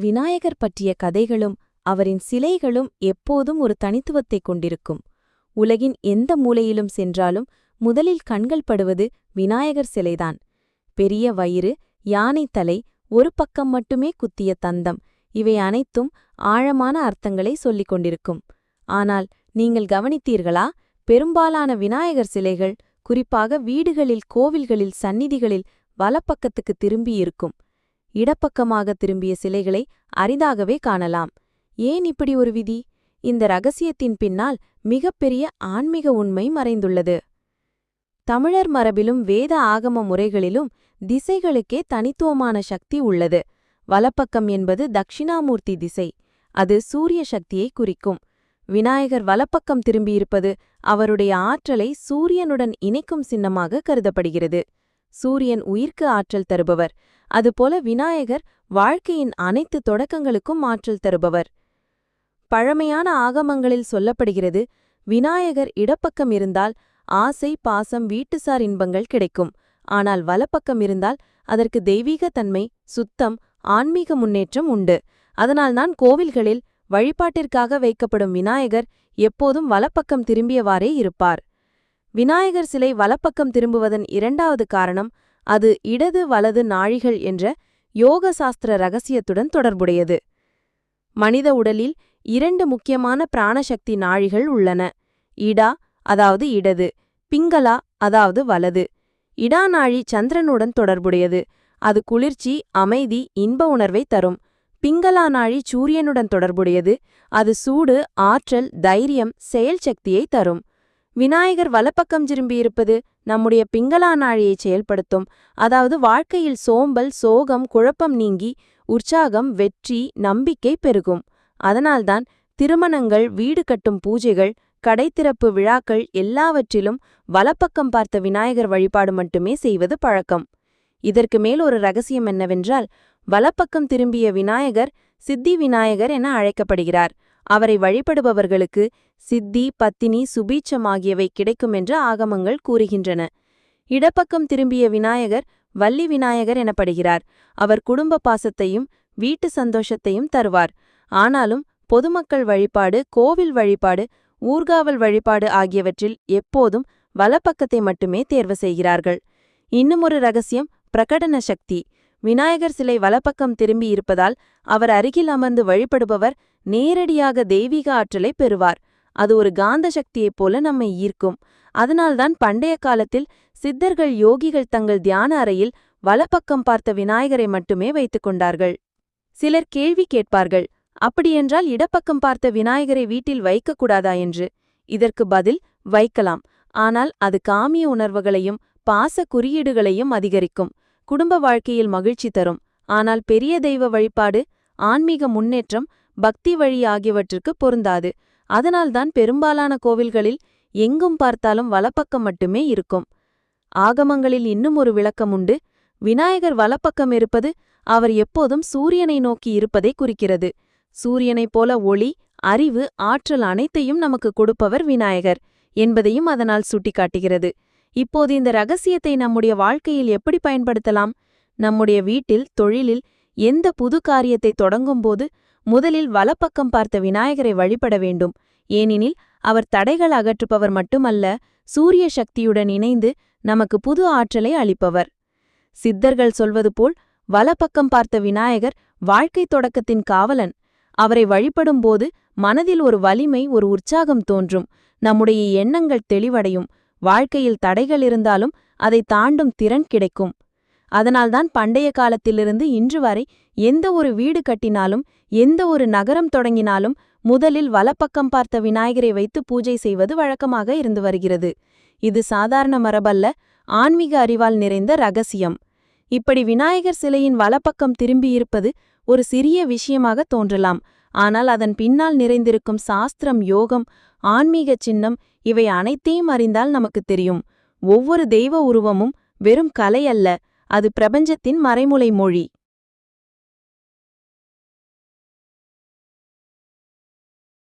விநாயகர் பற்றிய கதைகளும் அவரின் சிலைகளும் எப்போதும் ஒரு தனித்துவத்தைக் கொண்டிருக்கும். உலகின் எந்த மூலையிலும் சென்றாலும் முதலில் கண்கள் படுவது விநாயகர் சிலைதான். பெரிய வயிறு யானை தலை ஒரு பக்கம் மட்டுமே குத்திய தந்தம் இவை அனைத்தும் ஆழமான அர்த்தங்களை சொல்லிக் கொண்டிருக்கும். ஆனால் நீங்கள் கவனித்தீர்களா? பெரும்பாலான விநாயகர் சிலைகள் குறிப்பாக வீடுகளில் கோவில்களில் சந்நிதிகளில் வலப்பக்கத்துக்கு திரும்பியிருக்கும். இடப்பக்கமாக திரும்பிய சிலைகளை அரிதாகவே காணலாம். ஏன் இப்படி ஒரு விதி? இந்த ரகசியத்தின் பின்னால் மிகப்பெரிய ஆன்மீக உண்மை மறைந்துள்ளது. தமிழர் மரபிலும் வேத ஆகம முறைகளிலும் திசைகளுக்கே தனித்துவமான சக்தி உள்ளது. வலப்பக்கம் என்பது தக்ஷிணாமூர்த்தி திசை. அது சூரிய சக்தியை குறிக்கும். விநாயகர் வலப்பக்கம் திரும்பியிருப்பது அவருடைய ஆற்றலை சூரியனுடன் இணைக்கும் சின்னமாக கருதப்படுகிறது. சூரியன் உயிர்க்கு ஆற்றல் தருபவர். அதுபோல விநாயகர் வாழ்க்கையின் அனைத்து தொடக்கங்களுக்கும் ஆற்றல் தருபவர். பழமையான ஆகமங்களில் சொல்லப்படுகிறது விநாயகர் இடப்பக்கம் இருந்தால் ஆசை பாசம் வீட்டுசார் இன்பங்கள் கிடைக்கும். ஆனால் வலப்பக்கம் இருந்தால் அதற்கு தெய்வீக தன்மை சுத்தம் ஆன்மீக முன்னேற்றம் உண்டு. அதனால்தான் கோவில்களில் வழிபாட்டிற்காக வைக்கப்படும் விநாயகர் எப்போதும் வலப்பக்கம் திரும்பியவாறே இருப்பார். விநாயகர் சிலை வலப்பக்கம் திரும்புவதன் இரண்டாவது காரணம் அது இடது வலது நாழிகள் என்ற யோக சாஸ்திர ரகசியத்துடன் தொடர்புடையது. மனித உடலில் இரண்டு முக்கியமான பிராணசக்தி நாழிகள் உள்ளன. இடா அதாவது இடது பிங்களா அதாவது வலது. இடா நாழி சந்திரனுடன் தொடர்புடையது. அது குளிர்ச்சி அமைதி இன்ப உணர்வை தரும். பிங்களா நாழி சூரியனுடன் தொடர்புடையது. அது சூடு ஆற்றல் தைரியம் செயல் சக்தியை தரும். விநாயகர் வலப்பக்கம் திரும்பியிருப்பது நம்முடைய பிங்களா நாழியை செயல்படுத்தும். அதாவது வாழ்க்கையில் சோம்பல் சோகம் குழப்பம் நீங்கி உற்சாகம் வெற்றி நம்பிக்கை பெருகும். அதனால்தான் திருமணங்கள் வீடு கட்டும் பூஜைகள் கடைத்திறப்பு விழாக்கள் எல்லாவற்றிலும் வலப்பக்கம் பார்த்த விநாயகர் வழிபாடு மட்டுமே செய்வது பழக்கம். இதற்கு மேல் ஒரு ரகசியம் என்னவென்றால் வலப்பக்கம் திரும்பிய விநாயகர் சித்தி விநாயகர் என அழைக்கப்படுகிறார். அவரை வழிபடுபவர்களுக்கு சித்தி பத்தினி சுபீட்சம் ஆகியவை கிடைக்கும் என்று ஆகமங்கள் கூறுகின்றன. இடப்பக்கம் திரும்பிய விநாயகர் வள்ளி விநாயகர் எனப்படுகிறார். அவர் குடும்ப பாசத்தையும் வீட்டு சந்தோஷத்தையும் தருவார். ஆனாலும் பொதுமக்கள் வழிபாடு கோவில் வழிபாடு ஊர்காவல் வழிபாடு ஆகியவற்றில் எப்போதும் வலப்பக்கத்தை மட்டுமே தேர்வு செய்கிறார்கள். இன்னுமொரு ரகசியம் பிரகடன சக்தி. விநாயகர் சிலை வலப்பக்கம் திரும்பி இருப்பதால் அவர் அருகில் அமர்ந்து வழிபடுபவர் நேரடியாக தெய்வீக ஆற்றலை பெறுவார். அது ஒரு காந்த சக்தியைப் போல நம்மை ஈர்க்கும். அதனால்தான் பண்டைய காலத்தில் சித்தர்கள் யோகிகள் தங்கள் தியான அறையில் வலப்பக்கம் பார்த்த விநாயகரை மட்டுமே வைத்துக் கொண்டார்கள். சிலர் கேள்வி கேட்பார்கள் அப்படியென்றால் இடப்பக்கம் பார்த்த விநாயகரை வீட்டில் வைக்கக்கூடாதா என்று? இதற்கு பதில் வைக்கலாம். ஆனால் அது காமிய உணர்வுகளையும் பாச குறியீடுகளையும் அதிகரிக்கும். குடும்ப வாழ்க்கையில் மகிழ்ச்சி தரும். ஆனால் பெரிய தெய்வ வழிபாடு ஆன்மீக முன்னேற்றம் பக்தி வழி ஆகியவற்றுக்கு பொருந்தாது. அதனால்தான் பெரும்பாலான கோவில்களில் எங்கும் பார்த்தாலும் வலப்பக்கம் மட்டுமே இருக்கும். ஆகமங்களில் இன்னும் ஒரு விளக்கம் உண்டு. விநாயகர் வலப்பக்கம் இருப்பது அவர் எப்போதும் சூரியனை நோக்கி இருப்பதை குறிக்கிறது. சூரியனைப் போல ஒளி அறிவு ஆற்றல் அனைத்தையும் நமக்கு கொடுப்பவர் விநாயகர் என்பதையும் அதனால் சுட்டிக்காட்டுகிறது. இப்போது இந்த ரகசியத்தை நம்முடைய வாழ்க்கையில் எப்படி பயன்படுத்தலாம்? நம்முடைய வீட்டில் தொழிலில் எந்த புது காரியத்தை தொடங்கும்போது முதலில் வலப்பக்கம் பார்த்த விநாயகரை வழிபட வேண்டும். ஏனெனில் அவர் தடைகள் அகற்றுப்பவர் மட்டுமல்ல சூரிய சக்தியுடன் இணைந்து நமக்கு புது ஆற்றலை அளிப்பவர். சித்தர்கள் சொல்வது போல் வலப்பக்கம் பார்த்த விநாயகர் வாழ்க்கை தொடக்கத்தின் காவலன். அவரை வழிபடும்போது மனதில் ஒரு வலிமை ஒரு உற்சாகம் தோன்றும். நம்முடைய எண்ணங்கள் தெளிவடையும். வாழ்க்கையில் தடைகள் இருந்தாலும் அதை தாண்டும் திறன் கிடைக்கும். அதனால்தான் பண்டைய காலத்திலிருந்து இன்று வரை எந்த ஒரு வீடு கட்டினாலும் எந்த ஒரு நகரம் தொடங்கினாலும் முதலில் வலப்பக்கம் பார்த்த விநாயகரை வைத்து பூஜை செய்வது வழக்கமாக இருந்து வருகிறது. இது சாதாரண மரபல்ல ஆன்மீக அறிவால் நிறைந்த ரகசியம். இப்படி விநாயகர் சிலையின் வலப்பக்கம் திரும்பியிருப்பது ஒரு சிறிய விஷயமாக தோன்றலாம். ஆனால் அதன் பின்னால் நிறைந்திருக்கும் சாஸ்திரம் யோகம் ஆன்மீக சின்னம் இவை அனைத்தையும் அறிந்தால் நமக்கு தெரியும். ஒவ்வொரு தெய்வ உருவமும் வெறும் கலை அல்ல. அது பிரபஞ்சத்தின் மறைமுலை மொழி.